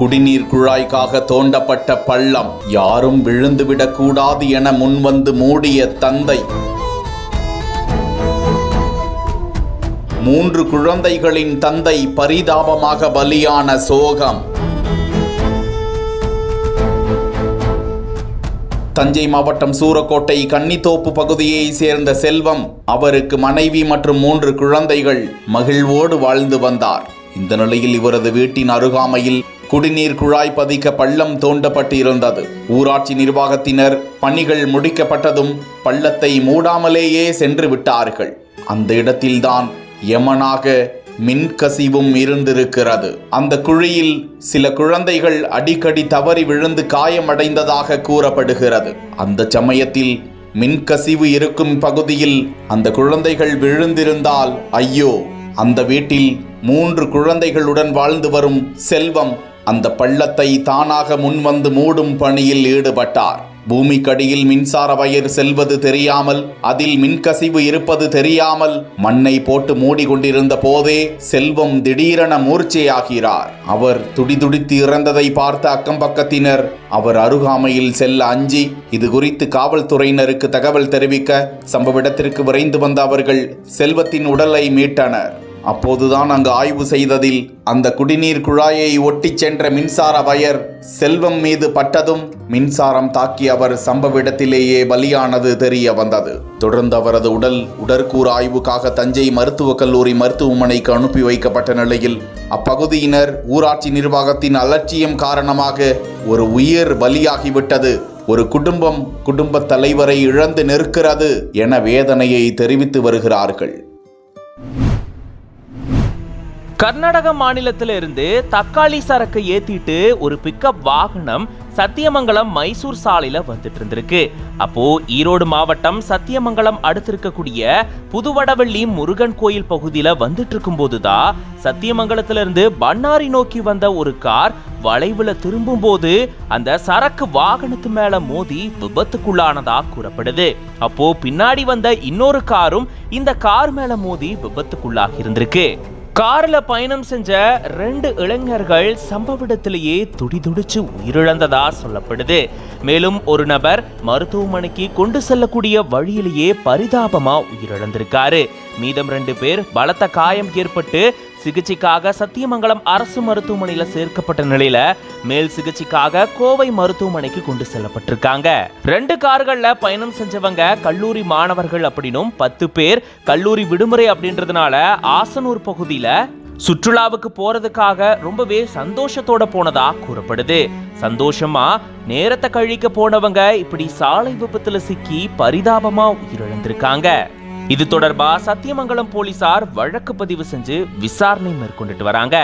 குடிநீர் குழாய்க்காக தோண்டப்பட்ட பள்ளம் யாரும் விழுந்துவிடக்கூடாது என முன்வந்து மூடிய தந்தை. மூன்று குழந்தைகளின் தந்தை பரிதாபமாக பலியான சோகம். தஞ்சை மாவட்டம் சூரக்கோட்டை கன்னித்தோப்பு பகுதியை சேர்ந்த செல்வம் அவருக்கு மனைவி மற்றும் மூன்று குழந்தைகள் மகிழ்வோடு வாழ்ந்து வந்தார். இந்த நிலையில் இவரது வீட்டின் அருகாமையில் குடிநீர் குழாய் பதிக்க பள்ளம் தோண்டப்பட்டு இருந்தது ஊராட்சி நிர்வாகத்தினர் பணிகள் முடிக்கப்பட்டதும் பள்ளத்தை மூடாமலேயே சென்று விட்டார்கள். அந்த இடத்தில்தான் யமனாக மின்கசிவும் இருந்திருக்கிறது. அந்த குழியில் சில குழந்தைகள் அடிக்கடி தவறி விழுந்து காயமடைந்ததாக கூறப்படுகிறது. அந்த சமயத்தில் மின்கசிவு இருக்கும் பகுதியில் அந்த குழந்தைகள் விழுந்திருந்தால் ஐயோ அந்த வீட்டில் மூன்று குழந்தைகளுடன் வாழ்ந்து வரும் செல்வம் அந்த பள்ளத்தை தானாக முன்வந்து மூடும் பணியில் ஈடுபட்டார். பூமிக்கடியில் மின்சார வயர் செல்வது தெரியாமல் அதில் மின்கசிவு இருப்பது தெரியாமல் மண்ணை போட்டு மூடிக்கொண்டிருந்த போதே செல்வம் திடீரென மூர்ச்சையாகிறார். அவர் துடிதுடித்து இறந்ததை பார்த்த அக்கம் பக்கத்தினர் அவர் அருகாமையில் செல்ல அஞ்சி இது குறித்து காவல்துறையினருக்கு தகவல் தெரிவிக்க சம்பவ இடத்திற்கு விரைந்து வந்த அவர்கள் செல்வத்தின் உடலை மீட்டனர். அப்போதுதான் அங்கு ஆய்வு செய்ததில் அந்த குடிநீர் குழாயை ஒட்டிச் சென்ற மின்சார வயர் செல்வம் மீது பட்டதும் மின்சாரம் தாக்கி அவர் சம்பவ இடத்திலேயே பலியானது தெரிய வந்தது. தொடர்ந்து அவரது உடல் உடற்கூறு ஆய்வுக்காக தஞ்சை மருத்துவக் கல்லூரி மருத்துவமனைக்கு அனுப்பி வைக்கப்பட்ட நிலையில் அப்பகுதியினர் ஊராட்சி நிர்வாகத்தின் அலட்சியம் காரணமாக ஒரு உயிர் பலியாகிவிட்டது. ஒரு குடும்பம் குடும்பத் தலைவரை இழந்து நிற்கிறது என வேதனையை தெரிவித்து வருகிறார்கள். கர்நாடக மாநிலத்திலிருந்து தக்காளி சரக்கு ஏத்திட்டு ஒரு பிக்கப் வாகனம் சத்தியமங்கலம் மைசூர் சாலையில வந்துட்டு இருந்திருக்கு. அப்போ ஈரோடு மாவட்டம் சத்தியமங்கலம் அடுத்து இருக்கக்கூடிய புதுவடவள்ளி முருகன் கோயில் பகுதியில வந்துட்டு இருக்கும் போதுதான் சத்தியமங்கலத்திலிருந்து பண்ணாரி நோக்கி வந்த ஒரு கார் வளைவுல திரும்பும் போது அந்த சரக்கு வாகனத்து மேல மோதி விபத்துக்குள்ளானதா கூறப்படுது. அப்போ பின்னாடி வந்த இன்னொரு காரும் இந்த கார் மேல மோதி விபத்துக்குள்ளாகி இருந்திருக்கு. கார்ல பயணம் செஞ்ச ரெண்டு இளைஞர்கள் சம்பவ இடத்திலேயே துடிதுடிச்சு உயிரிழந்ததா சொல்லப்படுது. மேலும் ஒரு நபர் மருத்துவமனைக்கு கொண்டு செல்லக்கூடிய வழியிலேயே பரிதாபமா உயிரிழந்திருக்காரு. மீதம் ரெண்டு பேர் பலத்த காயம் ஏற்பட்டு சிகிச்சைக்காக சத்தியமங்கலம் அரசு மருத்துவமனையில சேர்க்கப்பட்ட நிலையில மேல் சிகிச்சைக்காக கோவை மருத்துவமனைக்கு கொண்டு செல்லப்பட்டிருக்காங்க. ரெண்டு கார்கள்ல பயணம் செஞ்சவங்க கல்லூரி மாணவர்கள் அப்படின்னும் பத்து பேர் கல்லூரி விடுமுறை அப்படின்றதுனால ஆசனூர் பகுதியில சுற்றுலாவுக்கு போறதுக்காக ரொம்பவே சந்தோஷத்தோட போனதா கூறப்படுது. சந்தோஷமா நேரத்தை கழிக்க போனவங்க இப்படி சாலை விபத்துல சிக்கி பரிதாபமா உயிரிழந்திருக்காங்க. இது தொடர்பா சத்தியமங்கலம் போலீசார் வழக்கு பதிவு செஞ்சு விசாரணை மேற்கொண்டுட்டு வராங்க.